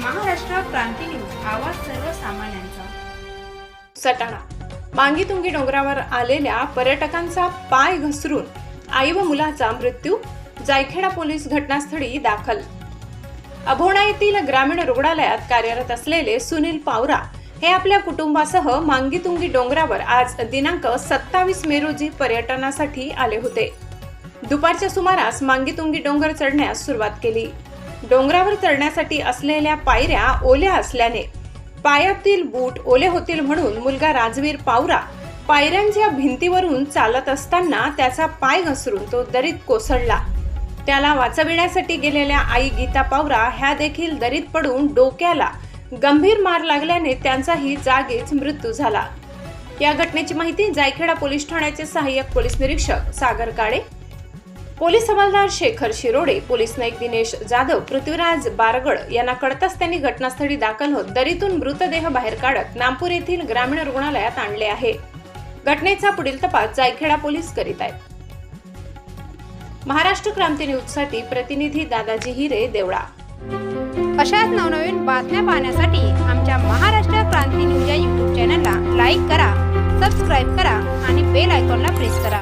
क्रांती news आवाज सर्वसामान्यांचा. सटाणा. मांगीतुंगी डोंगरावर आलेल्या पर्यटकांचा पाय घसरून आई व मुलाचा मृत्यू जायखेडा पोलीस घटनास्थळी दाखल. अभोणा येथील ग्रामीण रुग्णालयात कार्यरत असलेले सुनील पावरा हे आपल्या कुटुंबासह मांगीतुंगी डोंगरावर आज दिनांक सत्तावीस मे रोजी पर्यटनासाठी आले होते. दुपारच्या सुमारास मांगीतुंगी डोंगर चढण्यास सुरुवात केली. डोंगरावर चढण्यासाठी असलेल्या पायऱ्या ओल्या असल्याने पायातील बूट ओले होतील म्हणून मुलगा राजवीर पावरा पायऱ्यांच्या भिंतीवरून चालत असताना त्याचा पाय घसरून तो दरीत कोसळला. त्याला वाचविण्यासाठी गेलेल्या आई गीता पावरा ह्या देखील दरीत पडून डोक्याला गंभीर मार लागल्याने त्यांचाही जागीच मृत्यू झाला. या घटनेची माहिती जायखेडा पोलीस ठाण्याचे सहाय्यक पोलीस निरीक्षक सागर काळे पोलीस हवालदार शेखर शिरोडे पोलीस नाईक दिनेश जाधव पृथ्वीराज बारगड यांना कळताच त्यांनी घटनास्थळी दाखल होत दरीतून मृतदेह बाहेर काढत नागपूर येथील ग्रामीण रुग्णालयात आणले आहे. घटनेचा पुढील तपास जायखेडा पोलीस करीत आहेत. महाराष्ट्र क्रांती न्यूजसाठी प्रतिनिधी दादाजी हिरे देवळा. अशाच नवनवीन बातम्या पाहण्यासाठी आमच्या महाराष्ट्र क्रांती न्यूज या यूट्यूब चॅनलला लाईक करा सबस्क्राईब करा आणि बेल आयकॉनला प्रेस करा.